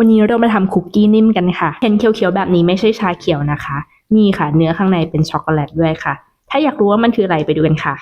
วันนี้เรามาทำคุกกี้นิ่มกันค่ะ เห็นเขียวๆแบบนี้ไม่ใช่ชาเขียวนะคะ นี่ค่ะ เนื้อข้างในเป็นช็อกโกแลตด้วยค่ะ ถ้าอยากรู้ว่ามันคืออะไรไปดูกันค่ะ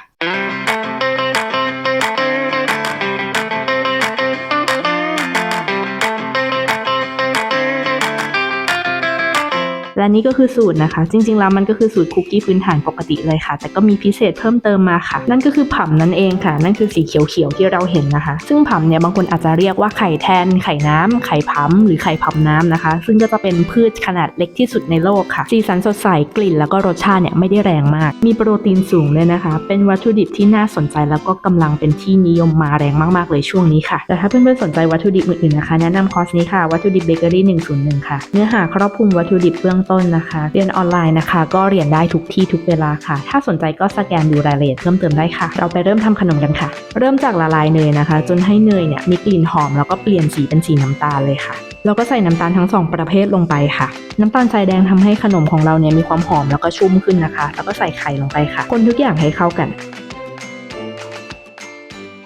และนี่ก็คือสูตรนะคะ จริงๆแล้วมันก็คือสูตรคุกกี้พื้นฐานปกติเลยค่ะ แต่ก็มีพิเศษเพิ่มเติมมาค่ะ นั่นก็คือผำนั่นเองค่ะ นั่นคือสีเขียวๆที่เราเห็นนะคะ ซึ่งผำเนี่ยบางคนอาจจะเรียกว่าไข่แทน ไข่น้ำไข่ผำหรือไข่ผำน้ำนะคะ ซึ่งก็จะเป็นพืชขนาดเล็กที่สุดในโลกค่ะ สีสันสดใสกลิ่นแล้วก็รสชาติเนี่ยไม่ได้แรงมาก มีโปรตีนสูงเลยนะคะ เป็นวัตถุดิบที่น่าสนใจแล้วก็กำลังเป็นที่นิยมมาแรงมากๆเลยช่วงนี้ค่ะ แต่ถ้าเพื่อนๆสนใจวัตถุดิบอื่นๆนะคะ แนะนำคอร์สนี้ค่ะวัตถุดิบเบเกอรี่101 ค่ะ เนื้อหาครอบคลุมวัตถุดิบเบื้องต้นนะคะ เรียนออนไลน์นะคะ ก็เรียนได้ทุกที่ทุกเวลาค่ะ ถ้าสนใจก็สแกนดูรายละเอียดเพิ่มเติมได้ค่ะ เราไปเริ่มทำขนมกันค่ะ เริ่มจากละลายเนยนะคะ จนให้เนยเนี่ยมีกลิ่นหอมแล้วก็เปลี่ยนสีเป็นสีน้ำตาลเลยค่ะแล้วก็ใส่น้ำตาลทั้งสองประเภทลงไปค่ะ น้ำตาลทรายแดงทำให้ขนมของเราเนี่ยมีความหอมแล้วก็ชุ่มขึ้นนะคะ แล้วก็ใส่ไข่ลงไปค่ะ คนทุกอย่างให้เข้ากัน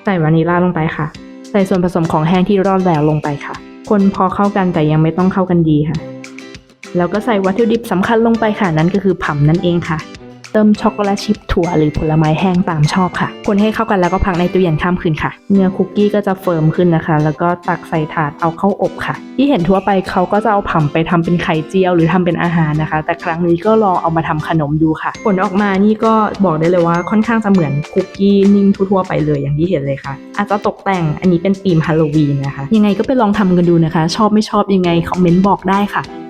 ใส่วานิลลาลงไปค่ะ ใส่ส่วนผสมของแห้งที่ร่อนแล้วลงไปค่ะ คนพอเข้ากันแต่ยังไม่ต้องเข้ากันดีค่ะ แล้วก็ใส่วัตถุดิบสำคัญลงไปค่ะนั่นก็คือผำนั่นเองค่ะ เติมช็อกโกแลตชิพถั่วหรือผลไม้แห้งตามชอบค่ะ คนให้เข้ากันแล้วก็พักในตู้เย็นข้ามคืนค่ะ เนื้อคุกกี้ก็จะเฟิร์มขึ้นนะคะ แล้วก็ตักใส่ถาดเอาเข้าอบค่ะ ที่เห็นทั่วไปเขาก็จะเอาผำไปทำเป็นไข่เจียว หรือทำเป็นอาหารนะคะ แต่ครั้งนี้ก็ลองเอามาทำขนมดูค่ะ ผลออกมานี่ก็บอกได้เลยว่าค่อนข้างจะเหมือนคุกกี้นิ่มทั่วๆไปเลยอย่างที่เห็นเลยค่ะอาจจะตกแต่งอันนี้เป็นธีมฮาโลวีนนะคะ ยังไงก็ไปลองทำกันดูนะคะ ชอบไม่ชอบยังไงคอมเมนต์บอกได้ค่ะ